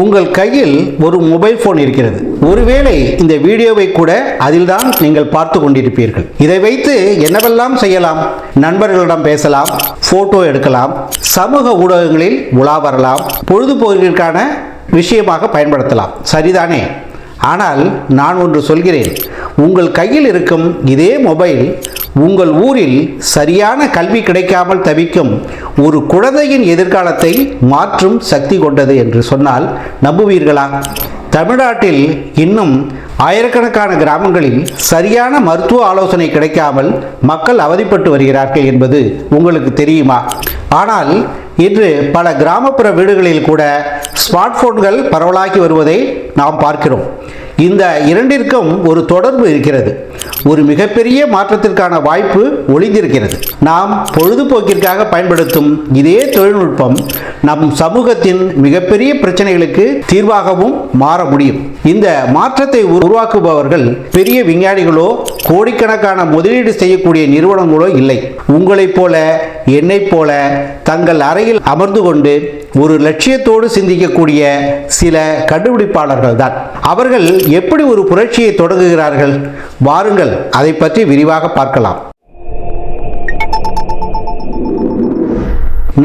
உங்கள் கையில் ஒரு மொபைல் போன் இருக்கிறது. ஒருவேளை இந்த வீடியோவை கூட அதில்தான் நீங்கள் பார்த்து கொண்டிருப்பீர்கள். இதை வைத்து என்னவெல்லாம் செய்யலாம்? நண்பர்களிடம் பேசலாம் போட்டோ எடுக்கலாம் சமூக ஊடகங்களில் உலா வரலாம் பொழுதுபோக்கிற்கான விஷயமாக பயன்படுத்தலாம். சரிதானே? ஆனால் நான் ஒன்று சொல்கிறேன். உங்கள் கையில் இருக்கும் இதே மொபைல் உங்கள் ஊரில் சரியான கல்வி கிடைக்காமல் தவிக்கும் ஒரு குழந்தையின் எதிர்காலத்தை மாற்றும் சக்தி கொண்டது என்று சொன்னால் நம்புவீர்களா? தமிழ்நாட்டில் இன்னும் ஆயிரக்கணக்கான கிராமங்களில் சரியான மருத்துவ ஆலோசனை கிடைக்காமல் மக்கள் அவதிப்பட்டு வருகிறார்கள் என்பது உங்களுக்கு தெரியுமா? ஆனால் இன்று பல கிராமப்புற வீடுகளில் கூட ஸ்மார்ட் போன்கள் பரவலாகி வருவதை நாம் பார்க்கிறோம். இந்த இரண்டிற்கும் ஒரு தொடர்பு இருக்கிறது. ஒரு மிகப்பெரிய மாற்றத்திற்கான வாய்ப்பு ஒளிந்திருக்கிறது. நாம் பொழுதுபோக்கிற்காக பயன்படுத்தும் இதே தொழில்நுட்பம் நம் சமூகத்தின் மிகப்பெரிய பிரச்சனைகளுக்கு தீர்வாகவும் மாற முடியும். இந்த மாற்றத்தை உருவாக்குபவர்கள் பெரிய விஞ்ஞானிகளோ கோடிக்கணக்கான முதலீடு செய்யக்கூடிய நிறுவனங்களோ இல்லை. உங்களைப் போல என்னைப் போல தங்கள் அறையில் அமர்ந்து கொண்டு ஒரு லட்சியத்தோடு சிந்திக்கக்கூடிய சில கண்டுபிடிப்பாளர்கள் தான் அவர்கள் எப்படி ஒரு புரட்சியை தொடங்குகிறார்கள்? வாருங்கள் அதை பற்றி விரிவாக பார்க்கலாம்.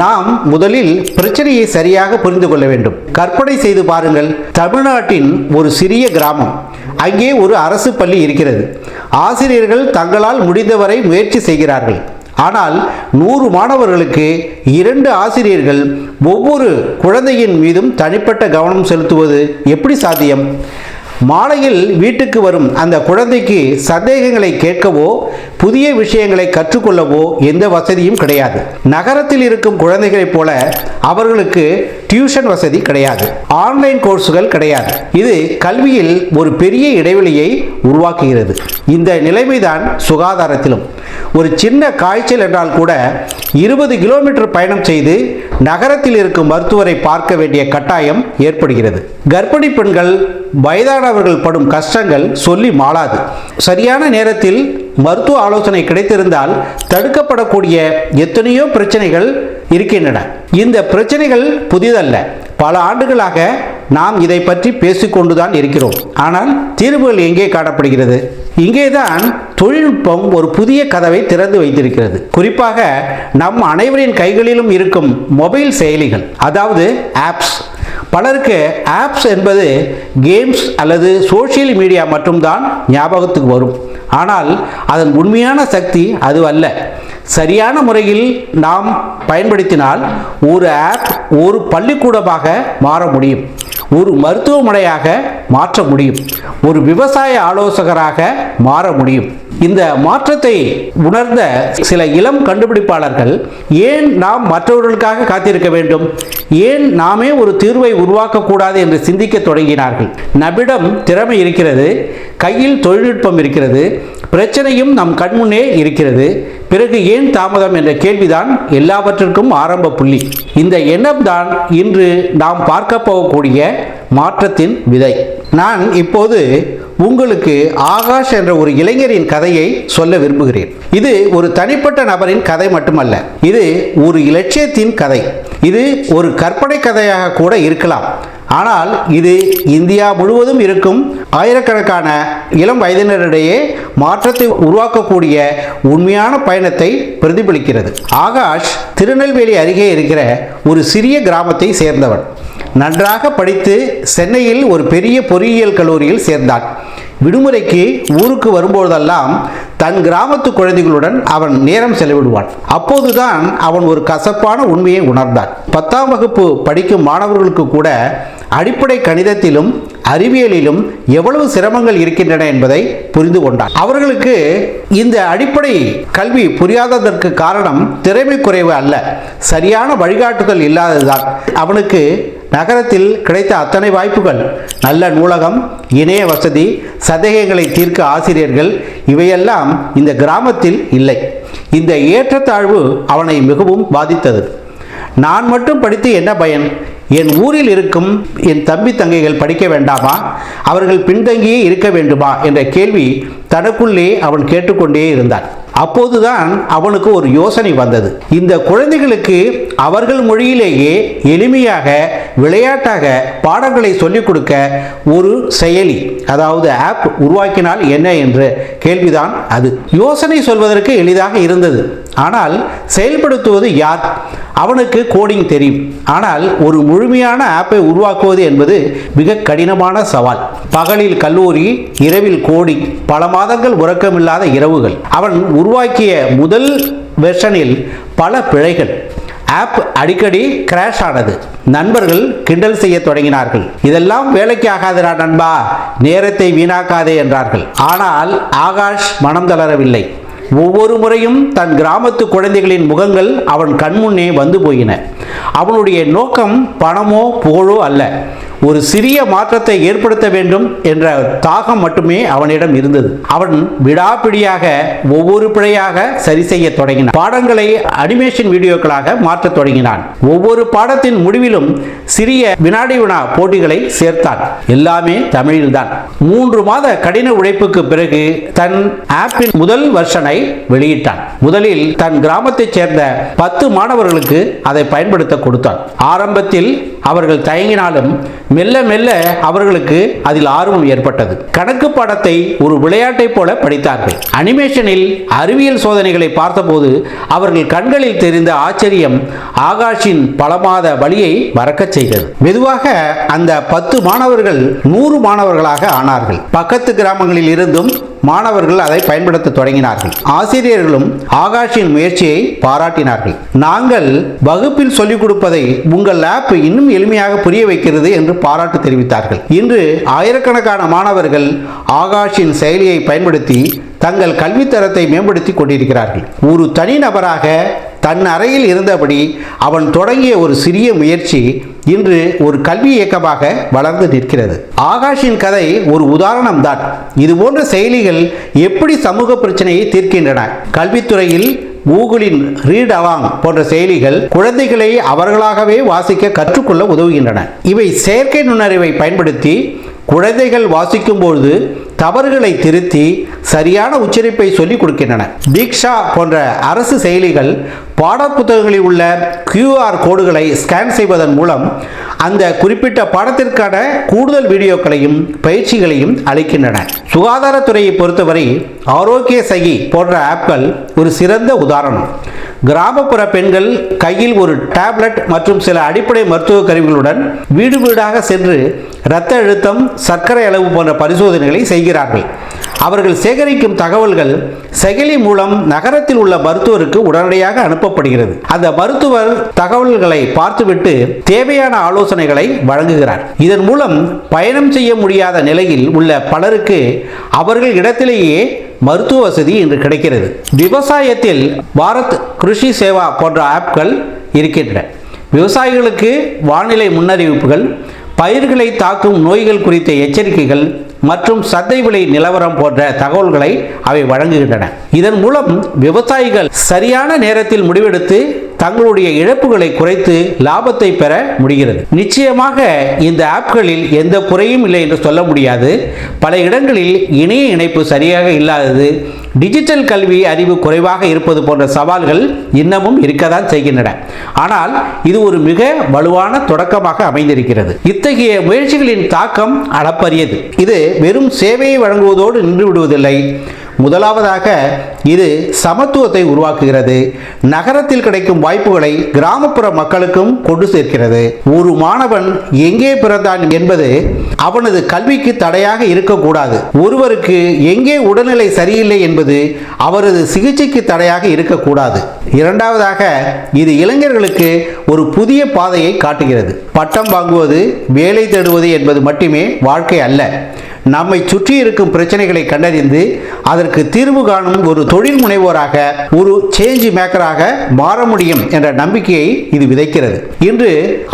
நாம் முதலில் பிரச்சனையை சரியாக புரிந்து கொள்ள வேண்டும். கற்பனை செய்து பாருங்கள் தமிழ்நாட்டின் ஒரு சிறிய கிராமம். அங்கே ஒரு அரசு பள்ளி இருக்கிறது. ஆசிரியர்கள் தங்களால் முடிந்தவரை முயற்சி செய்கிறார்கள். ஆனால் நூறு மாணவர்களுக்கு இரண்டு ஆசிரியர்கள் ஒவ்வொரு குழந்தையின் மீதும் தனிப்பட்ட கவனம் செலுத்துவது எப்படி சாத்தியம்? மாலையில் வீட்டுக்கு வரும் அந்த குழந்தைக்கு சந்தேகங்களை கேட்கவோ புதிய விஷயங்களை கற்றுக்கொள்ளவோ எந்த வசதியும் கிடையாது. நகரத்தில் இருக்கும் குழந்தைகளைப் போல அவர்களுக்கு டியூஷன் வசதி கிடையாது. ஆன்லைன் கோர்ஸுகள் கிடையாது. இது கல்வியில் ஒரு பெரிய இடைவெளியை உருவாக்குகிறது. இந்த நிலைமைதான் சுகாதாரத்திலும். ஒரு சின்ன காய்ச்சல் என்றால் கூட இருபது கிலோமீட்டர் பயணம் செய்து நகரத்தில் இருக்கும் மருத்துவரை பார்க்க வேண்டிய கட்டாயம் ஏற்படுகிறது. கர்ப்பிணி பெண்கள் வயதானவர்கள் படும் கஷ்டங்கள் சொல்லி மாளாது. சரியான நேரத்தில் மருத்துவ ஆலோசனை கிடைத்திருந்தால் தடுக்கப்படக்கூடிய எத்தனையோ பிரச்சனைகள் இருக்கின்றன. இந்த பிரச்சனைகள் புதிதல்ல. பல ஆண்டுகளாக நாம் இதை பற்றி பேசிக்கொண்டுதான் இருக்கிறோம். ஆனால் தீர்வுகள் எங்கே காணப்படுகிறது? இங்கேதான் தொழில்நுட்பம் ஒரு புதிய கதவை திறந்து வைத்திருக்கிறது. குறிப்பாக நம் அனைவரின் கைகளிலும் இருக்கும் மொபைல் செயலிகள் அதாவது ஆப்ஸ் பலருக்கு ஆப்ஸ் என்பது கேம்ஸ் அல்லது சோஷியல் மீடியா மட்டும்தான் ஞாபகத்துக்கு வரும். ஆனால் அதன் உண்மையான சக்தி அது அல்ல. சரியான முறையில் நாம் பயன்படுத்தினால் ஒரு ஆப் ஒரு பள்ளிக்கூடமாக மாற முடியும். ஒரு மருத்துவமனையாக மாற்ற முடியும். ஒரு விவசாய ஆலோசகராக மாற முடியும். இந்த மாற்றத்தை உணர்ந்த சில இளம் கண்டுபிடிப்பாளர்கள் ஏன் நாம் மற்றவர்களுக்காக காத்திருக்க வேண்டும்? ஏன் நாமே ஒரு தீர்வை உருவாக்கக்கூடாது? என்று சிந்திக்க தொடங்கினார்கள். நம்மிடம் திறமை இருக்கிறது கையில் தொழில்நுட்பம் இருக்கிறது பிரச்சனையும் நம் கண்முன்னே இருக்கிறது. பிறகு ஏன் தாமதம் என்ற கேள்விதான் எல்லாவற்றிற்கும் ஆரம்ப புள்ளி. இந்த எண்ணம் தான் இன்று நாம் பார்க்க போகக்கூடிய மாற்றத்தின் விதை. நான் இப்போது உங்களுக்கு ஆகாஷ் என்ற ஒரு இளைஞரின் கதையை சொல்ல விரும்புகிறேன். இது ஒரு தனிப்பட்ட நபரின் கதை மட்டுமல்ல. இது ஒரு இலட்சியத்தின் கதை. இது ஒரு கற்பனை கதையாக கூட இருக்கலாம். ஆனால் இது இந்தியா முழுவதும் இருக்கும் ஆயிரக்கணக்கான இளம் வயதினரிடையே மாற்றத்தை உருவாக்கக்கூடிய உண்மையான பயணத்தை பிரதிபலிக்கிறது. ஆகாஷ் திருநெல்வேலி அருகே இருக்கிற ஒரு சிறிய கிராமத்தை சேர்ந்தவன். நன்றாக படித்து சென்னையில் ஒரு பெரிய பொறியியல் கல்லூரியில் சேர்ந்தான். விடுமுறைக்கு ஊருக்கு வரும்போதெல்லாம் தன் கிராமத்து குழந்தைகளுடன் அவன் நேரம் செலவிடுவான். அப்போதுதான் அவன் ஒரு கசப்பான உண்மையை உணர்ந்தான். பத்தாம் வகுப்பு படிக்கும் மாணவர்களுக்கு கூட அடிப்படை கணிதத்திலும் அறிவியலிலும் எவ்வளவு சிரமங்கள் இருக்கின்றன என்பதை புரிந்து கொண்டான் அவர்களுக்கு இந்த அடிப்படை கல்வி புரியாததற்கு காரணம் திறமை குறைவு அல்ல. சரியான வழிகாட்டுதல் இல்லாததுதான். அவனுக்கு நகரத்தில் கிடைத்த அத்தனை வாய்ப்புகள் நல்ல நூலகம் இணைய வசதி சந்தேகங்களை தீர்க்க ஆசிரியர்கள் இவையெல்லாம் இந்த கிராமத்தில் இல்லை. இந்த ஏற்றத்தாழ்வு அவனை மிகவும் பாதித்தது. நான் மட்டும் படித்து என்ன பயன்? என் ஊரில் இருக்கும் என் தம்பி தங்கைகள் படிக்க வேண்டாமா? அவர்கள் பின்தங்கியே இருக்க வேண்டுமா? என்ற கேள்வி தனக்குள்ளே அவன் கேட்டுக்கொண்டே இருந்தான். அப்போதுதான் அவனுக்கு ஒரு யோசனை வந்தது. இந்த குழந்தைகளுக்கு அவர்கள் மொழியிலேயே எளிமையாக விளையாட்டாக பாடங்களை சொல்லிக் கொடுக்க ஒரு செயலி அதாவது ஆப் உருவாக்கினால் என்ன என்ற கேள்விதான் அது. யோசனை சொல்வதற்கு எளிதாக இருந்தது. ஆனால் செயல்படுத்துவது யார்? அவனுக்கு கோடிங் தெரியும். ஆனால் ஒரு முழுமையான ஆப்பை உருவாக்குவது என்பது மிக கடினமான சவால். பகலில் கல்லூரி இரவில் கோடிங் பல மாதங்கள் உறக்கமில்லாத இரவுகள். அவன் உருவாக்கிய முதல் வெர்ஷனில் பல பிழைகள். ஆப் அடிக்கடி கிராஷ் ஆனது. நண்பர்கள் கிண்டல் செய்ய தொடங்கினார்கள். இதெல்லாம் வேலைக்கு ஆகாதடா நண்பா. நேரத்தை வீணாக்காதே என்றார்கள். ஆனால் ஆகாஷ் மனம் தளரவில்லை. ஒவ்வொரு முறையும் தன் கிராமத்து குழந்தைகளின் முகங்கள் அவன் கண்முன்னே வந்து போயின. அவனுடைய நோக்கம் பணமோ புகழோ அல்ல. ஒரு சிறிய மாற்றத்தை ஏற்படுத்த வேண்டும் என்ற தாகம் மட்டுமே அவனிடம் இருந்தது. அவன் விடாப்பிடியாக ஒவ்வொரு பிழையாக சரி செய்ய தொடங்கினான். பாடங்களை அனிமேஷன் வீடியோக்களாக மாற்றத் தொடங்கினான். ஒவ்வொரு பாடத்தின் முடிவிலும் சிறிய வினாடி வினா போட்டிகளை சேர்த்தான். எல்லாமே தமிழில்தான். மூன்று மாத கடின உழைப்புக்கு பிறகு தன் ஆப்பின் முதல் வெர்ஷனை வெளியிட்டான். முதலில் தன் கிராமத்தைச் சேர்ந்த பத்து மாணவர்களுக்கு அதை பயன்படுத்த கொடுத்தான். ஆரம்பத்தில் அவர்கள் தயங்கினாலும் மெல்ல மெல்ல அவர்களுக்கு அதில் ஆர்வம் ஏற்பட்டது. கணக்கு பாடத்தை ஒரு விளையாட்டை போல படித்தார்கள். அனிமேஷனில் அறிவியல் சோதனைகளை பார்த்தபோது அவர்கள் கண்களில் தெரிந்த ஆச்சரியம் ஆகாஷின் பல மாத வழியை மறக்கச் செய்தது. மெதுவாக அந்த பத்து மாணவர்கள் நூறு மாணவர்களாக ஆனார்கள். பக்கத்து கிராமங்களில் இருந்தும் மாணவர்கள் அதை பயன்படுத்த தொடங்கினார்கள். ஆசிரியர்களும் ஆகாஷின் முயற்சியை பாராட்டினார்கள். நாங்கள் வகுப்பில் சொல்லிக் கொடுப்பதை உங்கள் ஆப் இன்னும் எளிமையாக புரிய வைக்கிறது என்று பாராட்டு தெரிவித்தார்கள். இன்று ஆயிரக்கணக்கான மாணவர்கள் ஆகாஷின் செயலியை பயன்படுத்தி தங்கள் கல்வித்தரத்தை மேம்படுத்தி கொண்டிருக்கிறார்கள். ஒரு தனிநபராக தன் அறையில் இருந்தபடி அவன் தொடங்கிய ஒரு சிறிய முயற்சி இன்று ஒரு கல்வி இயக்கமாக வளர்ந்து நிற்கிறது. ஆகாஷின் கதை ஒரு உதாரணம் தான். இது போன்ற செயலிகள் எப்படி சமூக பிரச்சனையை தீர்க்கின்றன? கல்வித்துறையில் கூகுளின் ரீட் அலாங் போன்ற செயலிகள் குழந்தைகளை அவர்களாகவே வாசிக்க கற்றுக்கொள்ள உதவுகின்றன. இவை செயற்கை நுண்ணறிவை பயன்படுத்தி குழந்தைகள் வாசிக்கும்போது தவறுகளை திருத்தி சரியான உச்சரிப்பை சொல்லிக் கொடுக்கின்றன. தீக்ஷா போன்ற அரசு செயலிகள் பாடப்புத்தகங்களில் உள்ள கியூஆர் கோடுகளை ஸ்கேன் செய்வதன் மூலம் அந்த குறிப்பிட்ட பாடத்திற்கான கூடுதல் வீடியோக்களையும் பயிற்சிகளையும் அளிக்கின்றன. சுகாதாரத்துறையை பொறுத்தவரை ஆரோக்கிய சகி போன்ற ஆப்கள் ஒரு சிறந்த உதாரணம். கிராமப்புற பெண்கள் கையில் ஒரு டேப்லெட் மற்றும் சில அடிப்படை மருத்துவ கருவிகளுடன் வீடு வீடாக சென்று இரத்த அழுத்தம் சர்க்கரை அளவு போன்ற பரிசோதனைகளை செய்கிறார்கள். அவர்கள் சேகரிக்கும் தகவல்கள் செயலி மூலம் நகரத்தில் உள்ள மருத்துவருக்கு உடனடியாக அனுப்பப்படுகிறது. அந்த மருத்துவர் தகவல்களை பார்த்துவிட்டு தேவையான ஆலோசனைகளை வழங்குகிறார். இதன் மூலம் பயணம் செய்ய முடியாத நிலையில் உள்ள பலருக்கு அவர்கள் இடத்திலேயே மருத்துவ வசதி இன்று கிடைக்கிறது. விவசாயத்தில் பாரத் கிருஷி சேவா போன்ற ஆப்கள் இருக்கின்றன. விவசாயிகளுக்கு வானிலை முன்னறிவிப்புகள் பயிர்களை தாக்கும் நோய்கள் குறித்த எச்சரிக்கைகள் மற்றும் சந்தை விலை நிலவரம் போன்ற தகவல்களை அவை வழங்குகின்றன. இதன் மூலம் விவசாயிகள் சரியான நேரத்தில் முடிவெடுத்து தங்களுடைய இழப்புகளை குறைத்து லாபத்தை பெற முடிகிறது. நிச்சயமாக இந்த ஆப்களில் எந்த குறையும் இல்லை என்று சொல்ல முடியாது. பல இடங்களில் இணைய இணைப்பு சரியாக இல்லாதது டிஜிட்டல் கல்வி அறிவு குறைவாக இருப்பது போன்ற சவால்கள் இன்னமும் இருக்கதான் செய்கின்றன. ஆனால் இது ஒரு மிக வலுவான தொடக்கமாக அமைந்திருக்கிறது. இத்தகைய முயற்சிகளின் தாக்கம் அளப்பரியது. இது வெறும் சேவையை வழங்குவதோடு நின்று விடுவதில்லை. முதலாவதாக இது சமத்துவத்தை உருவாக்குகிறது. நகரத்தில் கிடைக்கும் வாய்ப்புகளை கிராமப்புற மக்களுக்கும் கொண்டு சேர்க்கிறது. ஒரு மாணவன் எங்கே பிறந்தான் என்பது அவனது கல்விக்கு தடையாக இருக்கக்கூடாது. ஒருவருக்கு எங்கே உடல்நிலை சரியில்லை என்பது அவரது சிகிச்சைக்கு தடையாக இருக்கக்கூடாது. இரண்டாவதாக இது இளைஞர்களுக்கு ஒரு புதிய பாதையை காட்டுகிறது. பட்டம் வாங்குவது வேலை தேடுவது என்பது மட்டுமே வாழ்க்கை அல்ல. நம்மை சுற்றி இருக்கும் பிரச்சனைகளை கண்டறிந்து அதற்கு தீர்வு காணும் ஒரு தொழில் முனைவோராக ஒரு சேஞ்ச் மேக்கராக மாற முடியும் என்ற நம்பிக்கையை இது விதைக்கிறது. இன்று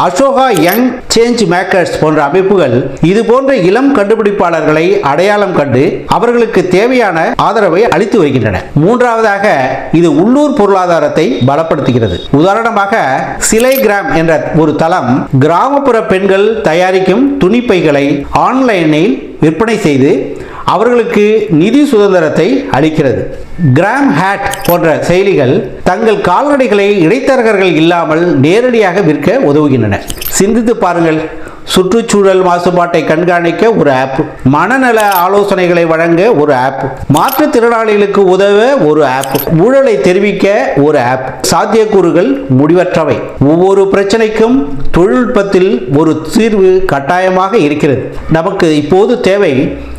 அசோகா யங் சேஞ்ச் மேக்கர்ஸ் போன்ற அமைப்புகள் இது போன்ற இளம் கண்டுபிடிப்பாளர்களை அடையாளம் கண்டு அவர்களுக்கு தேவையான ஆதரவை அளித்து வருகின்றன. மூன்றாவதாக இது உள்ளூர் பொருளாதாரத்தை பலப்படுத்துகிறது. உதாரணமாக சிலை கிராம் என்ற ஒரு தளம் கிராமப்புற பெண்கள் தயாரிக்கும் துணிப்பைகளை ஆன்லைனில் விற்பனை செய்து அவர்களுக்கு நிதி சுதந்திரத்தை அளிக்கிறது. கிராம் ஹேட் போன்ற செயலிகள் தங்கள் கால்நடைகளை இடைத்தரகர்கள் இல்லாமல் நேரடியாக விற்க உதவுகின்றன. சிந்தித்து பாருங்கள். சுற்றுச்சூழல் மாசுபாட்டை கண்காணிக்க ஒரு ஆப் மனநல ஆலோசனைகளை வழங்க ஒரு ஆப் மாற்றுத்திறனாளிகளுக்கு உதவ ஒரு ஆப் ஊழலை தெரிவிக்க ஒரு ஆப் சாத்தியக்கூறுகள் முடிவற்றவை. ஒவ்வொரு பிரச்சனைக்கும் தொழில்நுட்பத்தில் ஒரு தீர்வு கட்டாயமாக இருக்கிறது. நமக்கு இப்போது தேவை.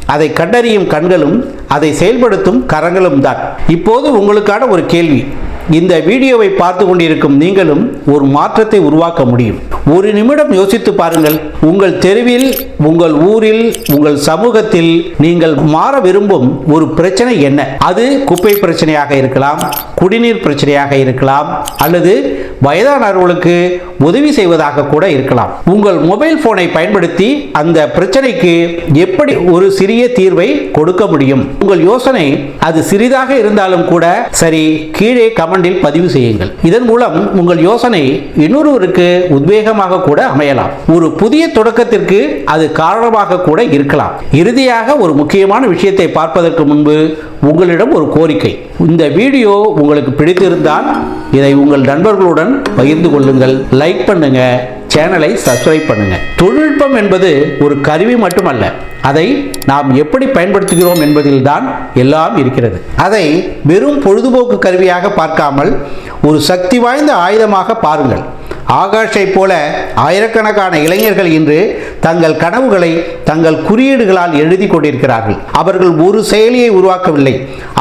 அதை கண்டறியும் கண்களும் அதை செயல்படுத்தும் கரங்களும் தான். இப்போது உங்களுக்கான ஒரு கேள்வி. இந்த வீடியோவை பார்த்து கொண்டிருக்கும் நீங்களும் ஒரு மாற்றத்தை உருவாக்க முடியும். ஒரு நிமிடம் யோசித்து பாருங்கள். உங்கள் தெருவில் உங்கள் ஊரில் உங்கள் சமூகத்தில் நீங்கள் மாற விரும்பும் ஒரு பிரச்சனை என்ன? அது குப்பை பிரச்சனையாக இருக்கலாம் குடிநீர் பிரச்சனையாக இருக்கலாம் அல்லது வயதானவர்களுக்கு உதவி செய்வதாக கூட இருக்கலாம். உங்கள் மொபைல் போனை பயன்படுத்தி அந்த பிரச்சனைக்கு எப்படி ஒரு சிறிய தீர்வை கொடுக்க முடியும்? உங்கள் யோசனை அது சிறிதாக இருந்தாலும் கூட சரி கீழே கமெண்டில் பதிவு செய்யுங்கள். இதன் மூலம் உங்கள் யோசனை இன்னொருவருக்கு உத்வேகமாக கூட அமையலாம். ஒரு புதிய தொடக்கத்திற்கு அது காரணமாக கூட இருக்கலாம். இறுதியாக ஒரு முக்கியமான விஷயத்தை பார்ப்பதற்கு முன்பு உங்களிடம் ஒரு கோரிக்கை. இந்த வீடியோ உங்களுக்கு பிடித்திருந்தால் இதை உங்கள் நண்பர்களுடன் நண்பர்களுடன் பகிர்ந்து கொள்ளுங்கள். லைக் பண்ணுங்க. சேனலை சப்ஸ்கிரைப் பண்ணுங்க. தொழில்நுட்பம் என்பது ஒரு கருவி மட்டுமல்ல. அதை நாம் எப்படி பயன்படுத்துகிறோம் என்பதில்தான் எல்லாம் இருக்கிறது. அதை வெறும் பொழுதுபோக்கு கருவியாக பார்க்காமல் ஒரு சக்தி வாய்ந்த ஆயுதமாக பாருங்கள். ஆகாஷை போல ஆயிரக்கணக்கான இளைஞர்கள் இன்று தங்கள் கனவுகளை தங்கள் குறியீடுகளால் எழுதி கொண்டிருக்கிறார்கள். அவர்கள் ஒரு செயலியை உருவாக்கவில்லை.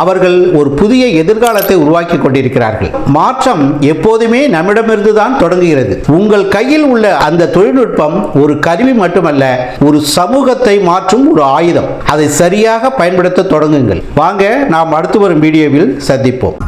அவர்கள் ஒரு புதிய எதிர்காலத்தை உருவாக்கி கொண்டிருக்கிறார்கள். மாற்றம் எப்போதுமே நம்மிடமிருந்து தான் தொடங்குகிறது. உங்கள் கையில் உள்ள அந்த தொழில்நுட்பம் ஒரு கருவி மட்டுமல்ல ஒரு சமூகத்தை மாற்றும் ஒரு ஆயுதம். அதை சரியாக பயன்படுத்த தொடங்குங்கள். வாங்க நாம் அடுத்து வரும் வீடியோவில் சந்திப்போம்.